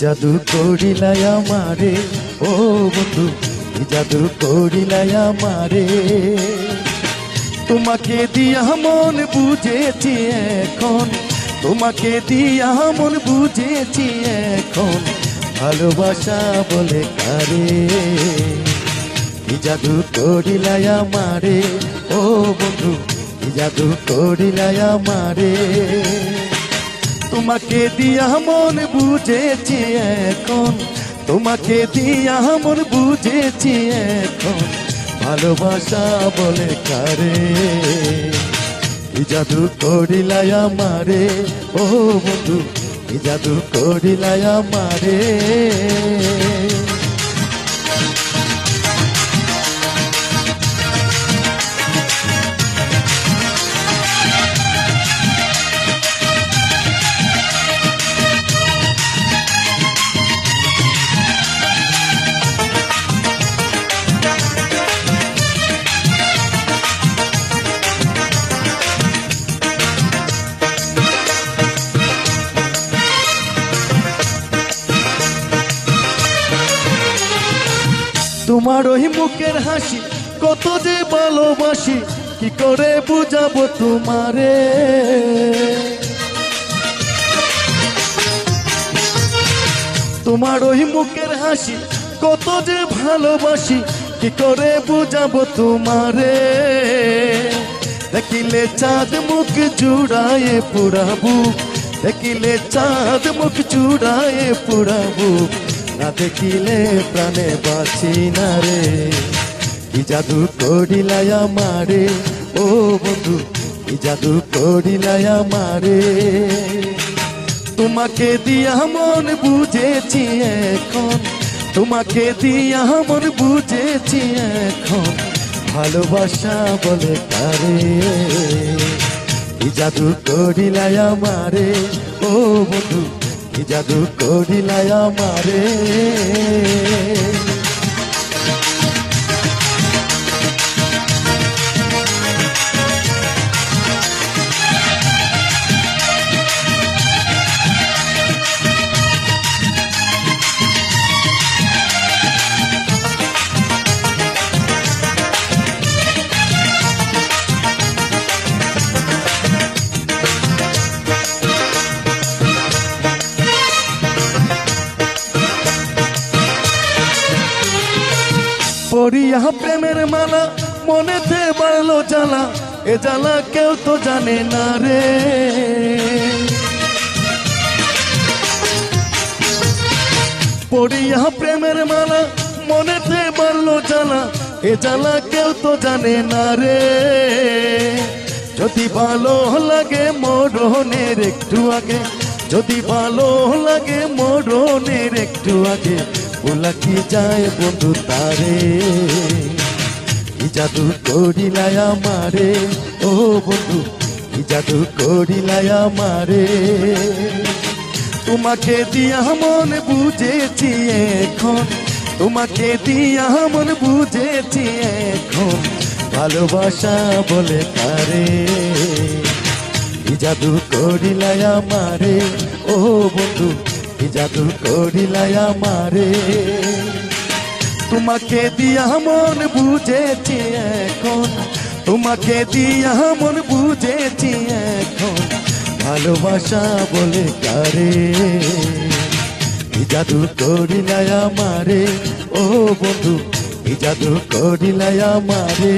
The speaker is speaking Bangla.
জাদু করিলাই আমারে, ও বন্ধু জাদু করিলাই আমারে? তোমাকে দিয়া মন বুঝেছি এখন, তোমাকে দিয়া মন বুঝেছি এখন, ভালোবাসা বলে কারে? জাদু করিলাই আমারে, ও বন্ধু জাদু করিলাই আমারে? তোমাকে দিয়া মন বুঝেছি এখন। তোমাকে দিয়া মন বুঝেছি এখন। ভালোবাসা বলে কারে? জাদু করিলাই আমারে? ও বন্ধু জাদু করিলাই আমারে? তোমার ওই মুখের হাসি, কত যে ভালোবাসি, কি করে বুঝাবো তোমারে? তোমার ওই মুখের হাসি, কত যে ভালোবাসি, কি করে বুঝাবো তোমারে? দেখিলে চাঁদ মুখ জুড়ায়ে পুরাবু দেখিলে চাঁদ মুখ জুড়ায়ে পুরাবু না দেখিলে প্রাণে বাঁচি না রে। কি জাদু করিলাই আমারে? ও বন্ধু, কি জাদু করিলাই আমারে? তোমাকে দিয়া মন বুঝেছি এখন, তোমাকে দিয়া মন বুঝেছি এখন। ভালোবাসা বলে কারে? কি জাদু করিলাই আমারে? ও বন্ধু জাদু করিলায় আমারে। পড়িয়া প্রেমের মালা, মনেতে বাড়লো জ্বালা, এ জ্বালা কেউ তো জানে না রে। পড়িয়া প্রেমের মালা, মনেতে বাড়লো জ্বালা, এ জ্বালা কেউ তো জানে না রে। যদি ভালো লাগে মরণের একটু আগে যদি ভালো লাগে মরণের একটু আগে বলা কি যায় বন্ধু তারে? কি জাদু করিলাই আমারে? ও বন্ধু, কি জাদু করিলাই আমারে? তোমাকে দিয়া মন বুঝেছি এখন, তোমাকে দিয়া মন বুঝেছি এখন, ভালোবাসা বলে কি জাদু করিলাই আমারে, ও বন্ধু, কি জাদু করিলাই আমারে? তোমাকে দিয়া মন বুঝেছি এখন, তোমাকে দিয়া মন বুঝেছি এখন, ভালোবাসা বলে কারে? জাদু করিলাই আমারে, ও বন্ধু জাদু করিলাই আমারে?